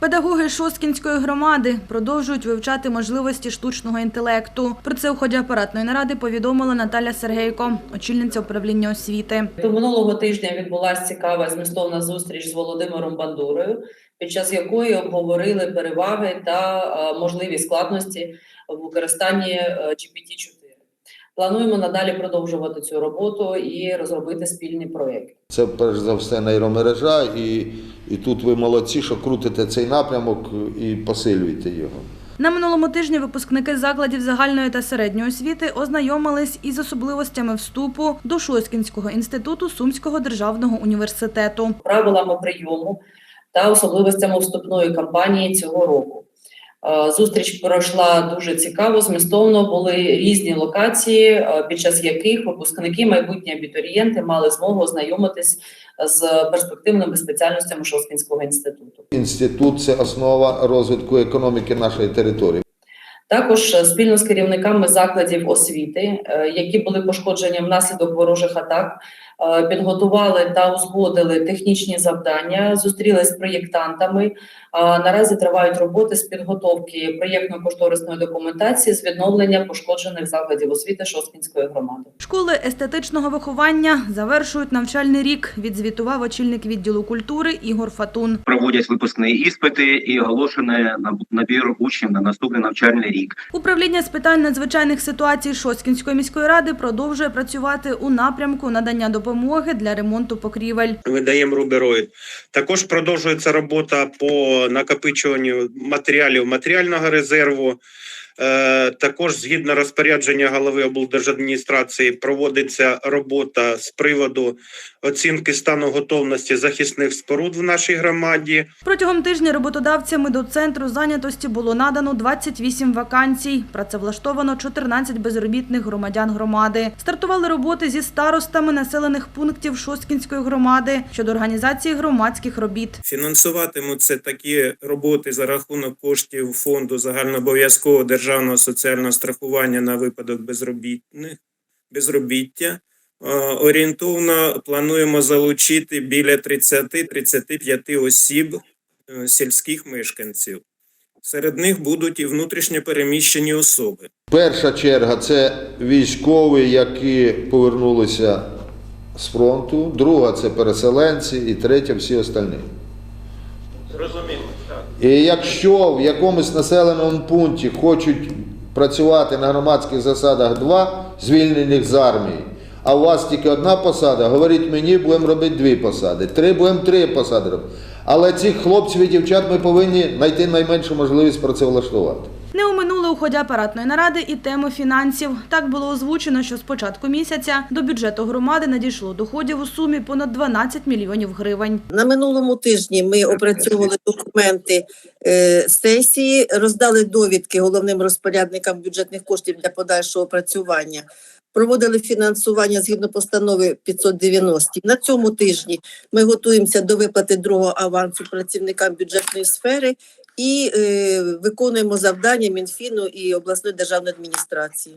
Педагоги Шосткінської громади продовжують вивчати можливості штучного інтелекту. Про це у ході апаратної наради повідомила Наталя Сергейко, очільниця управління освіти. То минулого тижня відбулася цікава змістовна зустріч з Володимиром Бандурою, під час якої обговорили переваги та е, можливі складності в використанні е, GPT-4. Плануємо надалі продовжувати цю роботу і розробити спільний проєкт. Це перш за все нейромережа, і, і тут ви молодці, що крутите цей напрямок і посилюєте його. На минулому тижні випускники закладів загальної та середньої освіти ознайомились із особливостями вступу до Шосткінського інституту Сумського державного університету. правилами прийому та особливостями вступної кампанії цього року. Е, Зустріч пройшла дуже цікаво, змістовно були різні локації, е, під час яких випускники, майбутні абітурієнти мали змогу ознайомитись з перспективними спеціальностями Шосткінського інституту. Інститут це основа розвитку економіки нашої території. Також е, спільно з керівниками закладів освіти, які були пошкоджені внаслідок ворожих атак, підготували та узгодили технічні завдання, зустрілись з проєктантами. Наразі тривають роботи з підготовки проєктно-кошторисної документації з відновлення пошкоджених закладів освіти Шосткінської громади. Школи естетичного виховання завершують навчальний рік, відзвітував очільник відділу культури Ігор Фатун. проводять випускні іспити і оголошений набір учнів на наступний навчальний рік. Управління з питань надзвичайних ситуацій Шосткінської міської ради продовжує працювати у напрямку надання допомоги для ремонту покрівель. видаємо рубероїд. Також продовжується робота по накопичуванню матеріалів матеріального резерву. Е, Також згідно розпорядження голови облдержадміністрації проводиться робота з приводу оцінки стану готовності захисних споруд в нашій громаді. Протягом тижня роботодавцями до центру зайнятості було надано 28 вакансій. Працевлаштовано 14 безробітних громадян громади. Стартували роботи зі старостами населених пунктів Шосткінської громади щодо організації громадських робіт. Фінансуватимуться такі роботи за рахунок коштів фонду загальнообов'язкового державного соціального страхування на випадок безробітних безробіття. Е, Орієнтовно плануємо залучити біля 30-35 осіб е, сільських мешканців. Серед них будуть і внутрішньо переміщені особи. Перша черга це військові, які повернулися з фронту, друга це переселенці, і третя всі остальні. Зрозуміло. І якщо в якомусь населеному пункті хочуть працювати на громадських засадах два звільнених з армії, а у вас тільки одна посада, говоріть мені, будемо робити дві посади, три будемо три посади робити. Але цих хлопців і дівчат ми повинні знайти найменшу можливість працевлаштувати. Не оминули у ході апаратної наради і тему фінансів. Так було озвучено, що з початку місяця до бюджету громади надійшло доходів у сумі понад 12 мільйонів гривень. На минулому тижні ми опрацьовували документи е, сесії, роздали довідки головним розпорядникам бюджетних коштів для подальшого опрацювання. Проводили фінансування згідно постанови 590. На цьому тижні ми готуємося до виплати другого авансу працівникам бюджетної сфери і е, виконуємо завдання Мінфіну і обласної державної адміністрації.